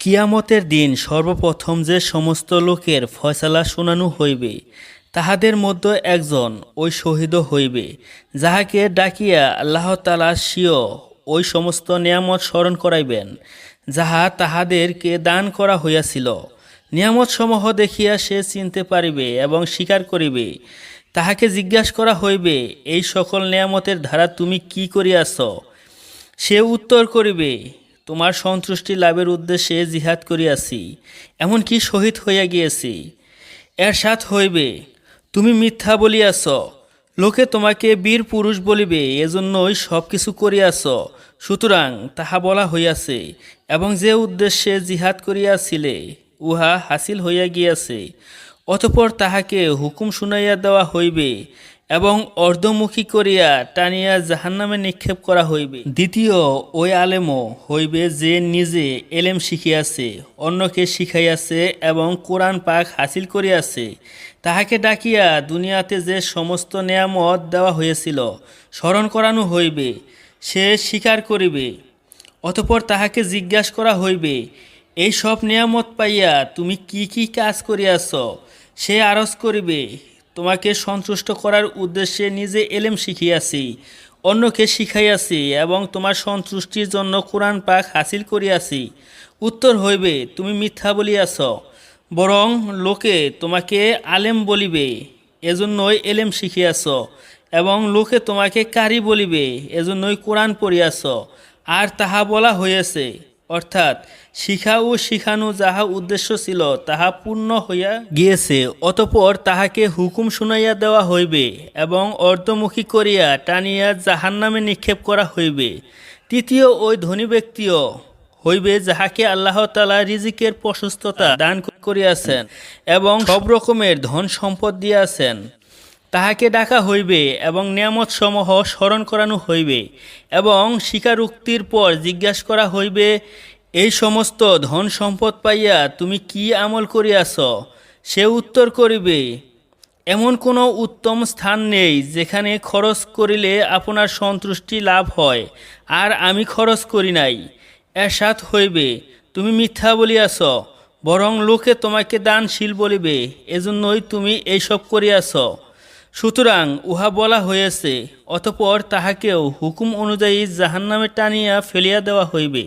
কিয়ামতের দিন সর্বপ্রথম যে সমস্ত লোকের ফয়সালা শুনানো হইবে, তাহাদের মধ্যে একজন ওই শহীদ হইবে, যাহাকে ডাকিয়া আল্লাহ তালা স্বীয় ওই সমস্ত নিয়ামত স্মরণ করাইবেন, যাহা তাহাদেরকে দান করা হইয়াছিল। নিয়ামত সমূহ দেখিয়া সে চিনতে পারিবে এবং স্বীকার করিবে, তাহাকে জিজ্ঞাসা করা হইবে, এই সকল নিয়ামতের ধারা তুমি কি করিয়াছ? সে উত্তর করিবে তোমার সন্তুষ্টি লাভের উদ্দেশ্যে জিহাদ করিয়াছি, এমনকি শহীদ হইয়া গিয়েছি। এর সাথ হইবে, তুমি মিথ্যা বলিয়াছ, লোকে তোমাকে বীর পুরুষ বলিবে, এজন্যই সব কিছু করিয়াছ। সুতরাং তাহা বলা হইয়াছে, এবং যে উদ্দেশ্যে জিহাদ করিয়াছিলে, উহা হাসিল হইয়া গিয়াছে। অতপর তাহাকে হুকুম শুনাইয়া দেওয়া হইবে এবং অর্ধমুখী করিয়া টানিয়া জাহান্নামে নিক্ষেপ করা হইবে। দ্বিতীয়, ওই আলেমও হইবে যে নিজে এলেম শিখিয়াছে, অন্যকে শিখাইয়াছে এবং কোরআন পাক হাসিল করিয়াছে। তাহাকে ডাকিয়া দুনিয়াতে যে সমস্ত নেয়ামত দেওয়া হয়েছিল স্মরণ করানো হইবে, সে স্বীকার করিবে। অতপর তাহাকে জিজ্ঞাসা করা হইবে এই সব নিয়ামত পাইয়া তুমি কি কি কাজ করিয়াছ, সে আরজ করিবে। তোমাকে সন্তুষ্ট করার উদ্দেশ্যে নিজে এলেম শিখিয়াছি, অন্যকে শিখাইয়াছি এবং তোমার সন্তুষ্টির জন্য কোরআন পাক হাসিল করিয়াছি। উত্তর হইবে, তুমি মিথ্যা বলিয়াছ, বরং লোকে তোমাকে আলেম বলিবে, এজন্যই এলেম শিখিয়াছ, এবং লোকে তোমাকে কারি বলিবে, এজন্যই কোরআন পড়িয়াছ, আর তাহা বলা হইয়াছে। অর্থাৎ শিখা ও শিখানো যাহা উদ্দেশ্য ছিল, তাহা পূর্ণ হইয়া গিয়েছে। অতপর তাহাকে হুকুম শুনাইয়া দেওয়া হইবে এবং অর্ধমুখী করিয়া টানিয়া জাহান্নামে নিক্ষেপ করা হইবে। তৃতীয় ওই ধনী ব্যক্তিও হইবে যাহাকে আল্লাহ তালা রিজিকের প্রশস্ততা দান করিয়াছেন এবং সব রকমের ধন সম্পদ দিয়াছেন। তাহাকে ডাকা হইবে এবং নিয়ামত সমূহ স্মরণ করানো হইবে এবং স্বীকারোক্তির পর জিজ্ঞাসা করা হইবে, এই সমস্ত ধন সম্পদ পাইয়া তুমি কি আমল করিয়াছ? সে উত্তর করিবে, এমন কোনো উত্তম স্থান নেই যেখানে খরচ করিলে আপনার সন্তুষ্টি লাভ হয়, আর আমি খরচ করি নাই। এরশাদ হইবে, তুমি মিথ্যা বলিয়াছ, বরং লোকে তোমাকে দানশীল বলিবে, এজন্যই তুমি এইসব করিয়াছ। সুতরাং উহা বলা হয়েছে অতপর তাহাকেও হুকুম অনুযায়ী জাহান্নামে টানিয়া ফেলিয়া দেওয়া হইবে।